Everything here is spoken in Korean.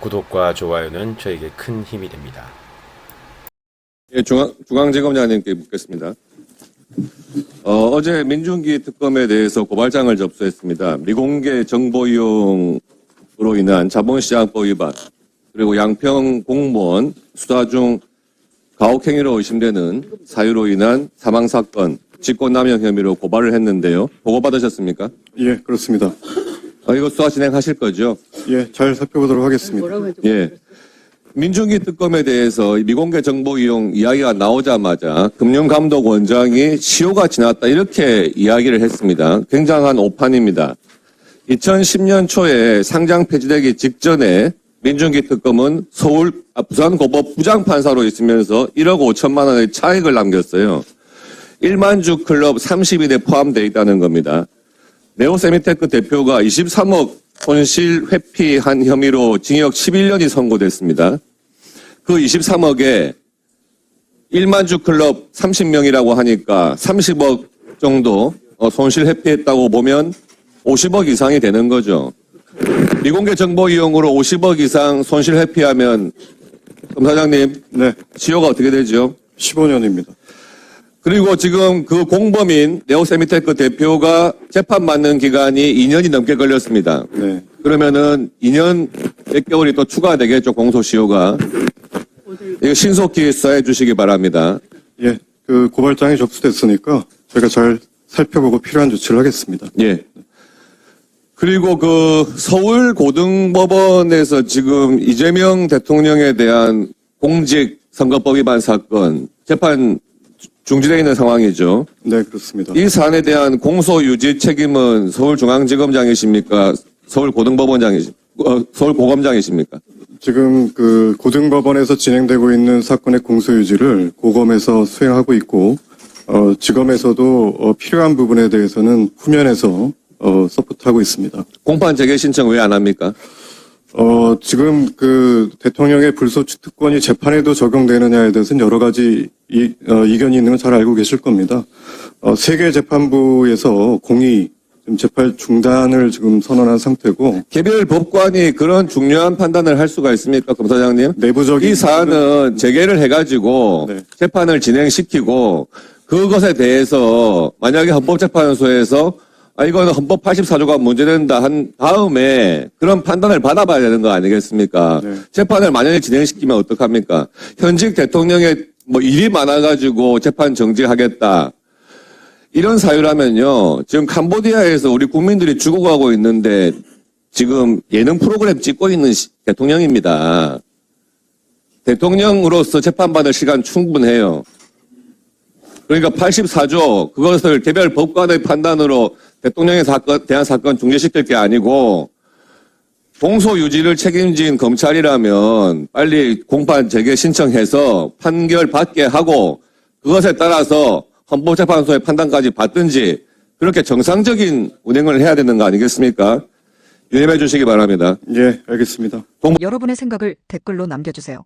구독과 좋아요는 저에게 큰 힘이 됩니다. 예, 중앙, 중앙지검장님께 묻겠습니다. 어, 어제 민중기 특검에 대해서 고발장을 접수했습니다. 미공개 정보 이용으로 인한 자본시장법 위반, 그리고 양평 공무원 수사 중 가혹행위로 의심되는 사유로 인한 사망 사건, 직권남용 혐의로 고발을 했는데요. 보고받으셨습니까? 예, 그렇습니다. 어, 이거 수사 진행하실 거죠? 예, 잘 살펴보도록 하겠습니다. 예. 민중기 특검에 대해서 이 미공개 정보 이용 이야기가 나오자마자 금융감독원장이 시효가 지났다 이렇게 이야기를 했습니다. 굉장한 오판입니다. 2010년 초에 상장 폐지되기 직전에 민중기 특검은 서울 아, 부산고법 부장판사로 있으면서 1억 5천만 원의 차익을 남겼어요. 1만 주 클럽 32대 포함되어 있다는 겁니다. 네오세미테크 대표가 23억 손실 회피한 혐의로 징역 11년이 선고됐습니다. 그 23억에 1만 주 클럽 30명이라고 하니까 30억 정도 어, 손실 회피했다고 보면 50억 이상이 되는 거죠. 미공개 정보 이용으로 50억 이상 손실 회피하면 검사장님 네, 시효가 어떻게 되죠? 15년입니다. 그리고 지금 그 공범인 네오세미테크 대표가 재판 받는 기간이 2년이 넘게 걸렸습니다. 네, 그러면은 2년 몇 개월이 또 추가되겠죠, 공소시효가. 이거 신속히 수사해 주시기 바랍니다. 예, 그 고발장이 접수됐으니까 제가 잘 살펴보고 필요한 조치를 하겠습니다. 예. 그리고 그 서울 고등법원에서 지금 이재명 대통령에 대한 공직 선거법 위반 사건 재판 중지되어 있는 상황이죠. 네, 그렇습니다. 이 사안에 대한 공소 유지 책임은 서울중앙지검장이십니까? 서울고등법원장이십, 어, 서울고검장이십니까? 지금 그 고등법원에서 진행되고 있는 사건의 공소유지를 고검에서 수행하고 있고, 어, 지검에서도 어, 필요한 부분에 대해서는 후면에서 어, 서포트하고 있습니다. 공판 재개 신청 왜 안 합니까? 어, 지금 그 대통령의 불소추 특권이 재판에도 적용되느냐에 대해서는 여러 가지 이, 어, 이견이 있는 건 잘 알고 계실 겁니다. 어, 세계 재판부에서 공의 지금 재판 중단을 지금 선언한 상태고 개별 법관이 그런 중요한 판단을 할 수가 있습니까, 검사장님? 내부적인 이 사안은 재개를 해가지고 네. 재판을 진행시키고 그것에 대해서 만약에 헌법재판소에서 아 이거는 헌법 84조가 문제된다 한 다음에 그런 판단을 받아봐야 되는 거 아니겠습니까? 네. 재판을 만약에 진행시키면 어떡합니까? 현직 대통령의 뭐 일이 많아가지고 재판 정지하겠다. 이런 사유라면요. 지금 캄보디아에서 우리 국민들이 죽어가고 있는데 지금 예능 프로그램 찍고 있는 시- 대통령입니다. 대통령으로서 재판받을 시간 충분해요. 그러니까 84조 그것을 개별 법관의 판단으로 대통령의 사건 대한 사건 중지시킬 게 아니고 공소 유지를 책임진 검찰이라면 빨리 공판 재개 신청해서 판결 받게 하고 그것에 따라서 헌법재판소의 판단까지 받든지 그렇게 정상적인 운행을 해야 되는 거 아니겠습니까? 유념해 주시기 바랍니다. 예, 알겠습니다. 여러분의 생각을 댓글로 남겨주세요.